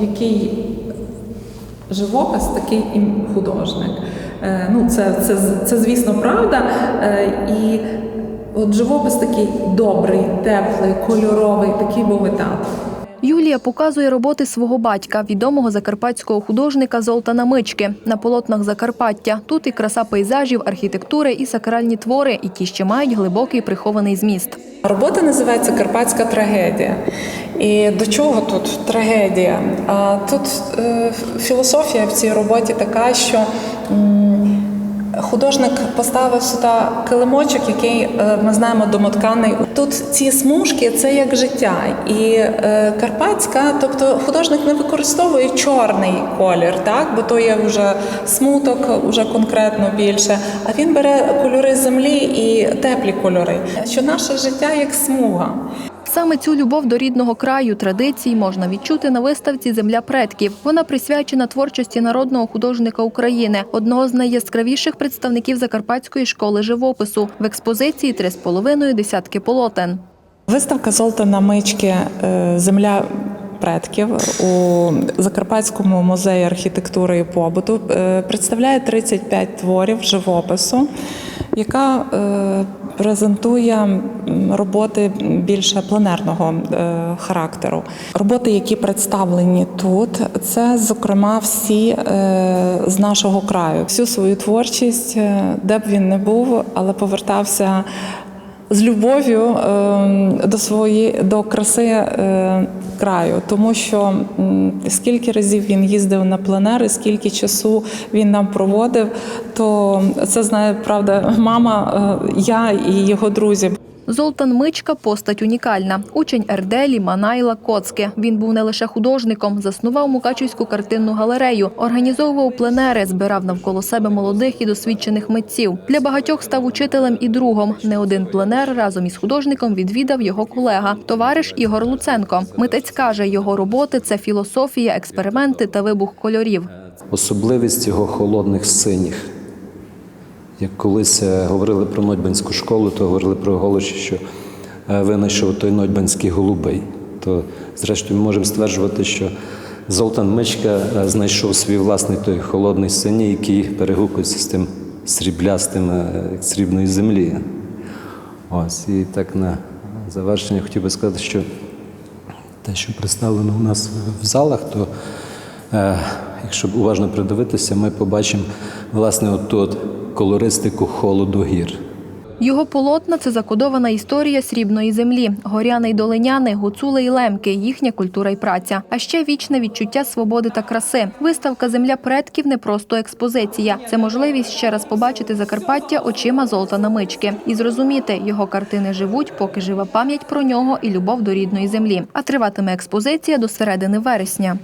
який живопис, такий і художник. Е, Ну, це, це, це звісно, правда. Е, І от живопис такий добрий, теплий, кольоровий, такий був тато. Юлія показує роботи свого батька, відомого закарпатського художника Золтана Мички. На полотнах Закарпаття. Тут і краса пейзажів, архітектури, і сакральні твори, які ще мають глибокий прихований зміст. Робота називається Карпатська трагедія. І до чого тут трагедія? А тут е, філософія в цій роботі така, що художник поставив сюди килимочок, який е, ми знаємо домотканий. Тут ці смужки це як життя. І е, Карпатська, тобто художник не використовує чорний колір, так бо то є вже смуток, вже конкретно більше. А він бере кольори землі і теплі кольори. Що наше життя як смуга. Саме цю любов до рідного краю, традицій можна відчути на виставці Земля предків. Вона присвячена творчості народного художника України, одного з найяскравіших представників Закарпатської школи живопису. В експозиції три з половиною десятки полотен. Виставка Золтана Мички е, Земля предків у Закарпатському музеї архітектури і побуту е, представляє 35 творів живопису, яка е, презентує роботи більше планерного е, характеру. Роботи, які представлені тут, це зокрема всі е, з нашого краю. Всю свою творчість, де б він не був, але повертався з любов'ю е, до своєї до краси краю, тому що скільки разів він їздив на пленери, скільки часу він нам проводив, то це знає правда мама, е, я і його друзі. Золтан Мичка постать унікальна. Учень Ерделі Манайла Коцки. Він був не лише художником, заснував Мукачівську картинну галерею, організовував пленери, збирав навколо себе молодих і досвідчених митців. Для багатьох став учителем і другом. Не один пленер разом із художником відвідав його колега, товариш Ігор Луценко. Митець каже, його роботи це філософія, експерименти та вибух кольорів. Особливість його холодних синіх. Як колись е, говорили про Нотьбанську школу, то говорили про Голоші, що е, винайшов той Нотьбанський голубий. То, зрештою, ми можемо стверджувати, що Золтан Мичка е, знайшов свій власний той холодний синій, який перегукується з тим сріблястим срібної землі. Ось, і так на завершення хотів би сказати, що те, що представлено у нас в залах, то е, якщо уважно придивитися, ми побачимо власне отут колористику холоду гір. Його полотна це закодована історія срібної землі, горяни й долиняни, гуцули й лемки, їхня культура й праця. А ще вічне відчуття свободи та краси. Виставка Земля предків не просто експозиція. Це можливість ще раз побачити Закарпаття очима Золтана Мички і зрозуміти, його картини живуть, поки жива пам'ять про нього і любов до рідної землі. А триватиме експозиція до середини вересня.